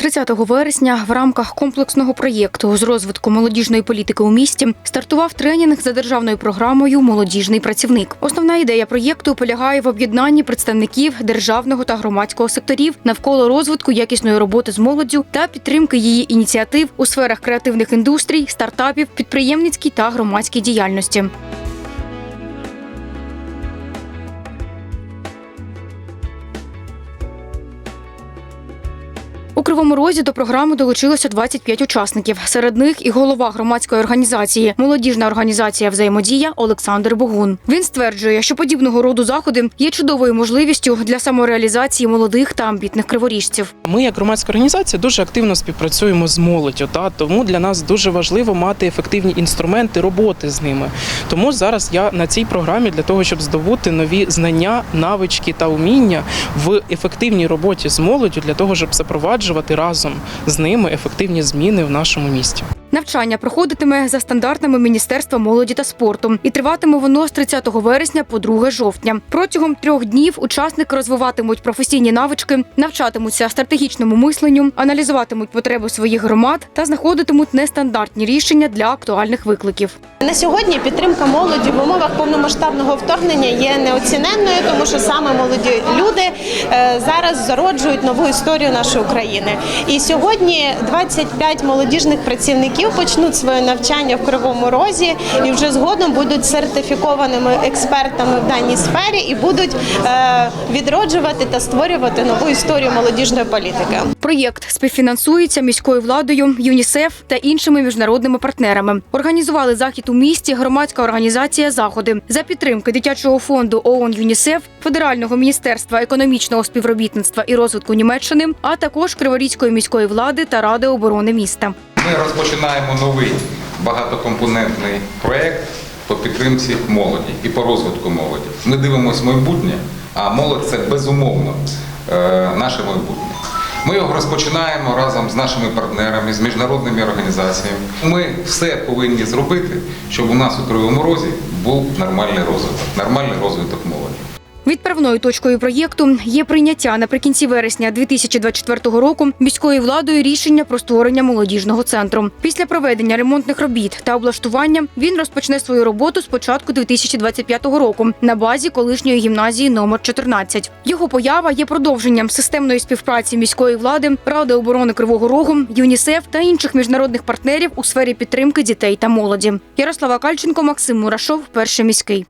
30 вересня в рамках комплексного проєкту з розвитку молодіжної політики у місті стартував тренінг за державною програмою Молодіжний працівник. Основна ідея проєкту полягає в об'єднанні представників державного та громадського секторів навколо розвитку якісної роботи з молоддю та підтримки її ініціатив у сферах креативних індустрій, стартапів, підприємницькій та громадській діяльності. Кривому Розі до програми долучилося 25 учасників. Серед них і голова громадської організації Молодіжна організація Взаємодія Олександр Богун. Він стверджує, що подібного роду заходи є чудовою можливістю для самореалізації молодих та амбітних криворіжців. Ми, як громадська організація, дуже активно співпрацюємо з молоддю. Та тому для нас дуже важливо мати ефективні інструменти роботи з ними. Тому зараз я на цій програмі для того, щоб здобути нові знання, навички та уміння в ефективній роботі з молоддю, для того, щоб запроваджувати разом з ними ефективні зміни в нашому місті. Навчання проходитиме за стандартами Міністерства молоді та спорту і триватиме воно з 30 вересня по 2 жовтня. Протягом трьох днів учасники розвиватимуть професійні навички, навчатимуться стратегічному мисленню, аналізуватимуть потреби своїх громад та знаходитимуть нестандартні рішення для актуальних викликів. На сьогодні підтримка молоді в умовах повномасштабного вторгнення є неоціненною, тому що саме молоді люди е, зараз зароджують нову історію нашої України. І сьогодні 25 молодіжних працівників почнуть своє навчання в Кривому Розі і вже згодом будуть сертифікованими експертами в даній сфері і будуть е, відроджувати та створювати нову історію молодіжної політики. Проєкт співфінансується міською владою, ЮНІСЕФ та іншими міжнародними партнерами. Організували захід у місті громадська організація Заходи за підтримки дитячого фонду ООН ЮНІСЕФ, Федерального міністерства економічного співробітництва і розвитку Німеччини, а також Криворізької міської влади та Ради оборони міста. Ми розпочинаємо новий багатокомпонентний проєкт по підтримці молоді і по розвитку молоді. Ми дивимося майбутнє, а молодь це безумовно е, наше майбутнє. Ми його розпочинаємо разом з нашими партнерами, з міжнародними організаціями. Ми все повинні зробити, щоб у нас у Кривому Розі був нормальний розвиток, нормальний розвиток молоді. Відправною точкою проєкту є прийняття наприкінці вересня 2024 року міською владою рішення про створення молодіжного центру. Після проведення ремонтних робіт та облаштування він розпочне свою роботу з початку 2025 року на базі колишньої гімназії номер 14. Його поява є продовженням системної співпраці міської влади, Ради оборони Кривого Рогу, ЮНІСЕФ та інших міжнародних партнерів у сфері підтримки дітей та молоді. Ярослава Кальченко, Максим Мурашов, перший міський.